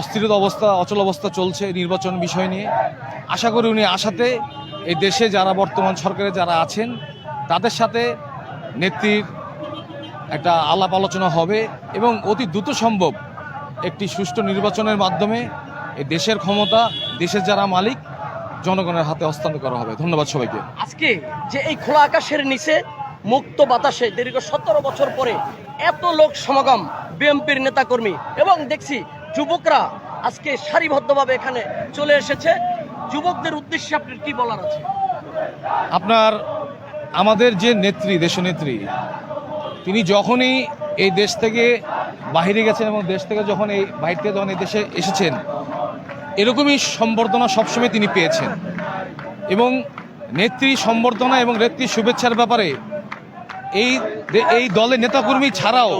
অস্থিরতা অবস্থা, অচল অবস্থা চলছে নির্বাচন বিষয় নিয়ে। আশা করি উনি আশাতে এই দেশে যারা বর্তমান সরকারে যারা আছেন, তাদের সাথে নেত্রীর একটা আলাপ আলোচনা হবে এবং অতি দ্রুত সম্ভব একটি সুষ্ঠু নির্বাচনের মাধ্যমে এই দেশের ক্ষমতা, দেশের যারা মালিক, জনগণের হাতে হস্তান্তর করা হবে। ধন্যবাদ সবাইকে। আজকে যে এই খোলা আকাশের নিচে মুক্ত বাতাসে দীর্ঘ সতেরো বছর পরে এত লোক সমাগম, বিএনপির নেতাকর্মী, এবং দেখছি যুবকরা আজকে সারিবদ্ধভাবে এখানে চলে এসেছে। যুবকদের উদ্দেশ্যে আপনার কি বলার আছে? আপনার আমাদের যে নেত্রী দেশনেত্রী তিনি যখনই এই দেশ থেকে বাহিরে গেছেন এবং দেশ থেকে যখন এই বাইরে থেকে যখন এই দেশে এসেছেন এরকমই সম্বর্ধনা সবসময় তিনি পেয়েছেন। এবং নেত্রী সম্বর্ধনা এবং নেত্রীর শুভেচ্ছার ব্যাপারে এই এই দলের নেতাকর্মী ছাড়াও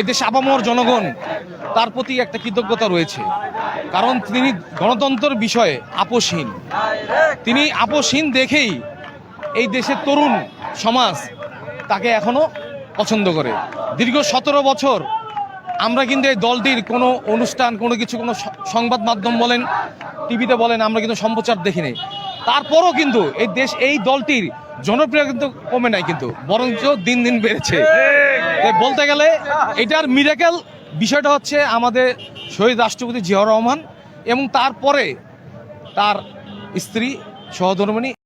এদেশ আপামর জনগণ তার প্রতি একটা কৃতজ্ঞতা রয়েছে। কারণ তিনি গণতন্ত্রের বিষয়ে আপোষহীন। তিনি আপোষহীন দেখেই এই দেশের তরুণ সমাজ তাকে এখনও পছন্দ করে। দীর্ঘ সতেরো বছর আমরা কিন্তু এই দলটির কোনো অনুষ্ঠান কোনো কিছু কোনো সংবাদ মাধ্যম বলেন টিভিতে বলেন আমরা কিন্তু সম্প্রচার দেখিনি তারপরও কিন্তু এই দেশ এই দলটির জনপ্রিয় কিন্তু কমে নাই কিন্তু বরঞ্চ দিন দিন বেড়েছে। বলতে গেলে এটার মিরাকেল বিষয়টা হচ্ছে আমাদের শহীদ রাষ্ট্রপতি জিয়াউর রহমান এবং তারপরে তার স্ত্রী সহধর্মিনী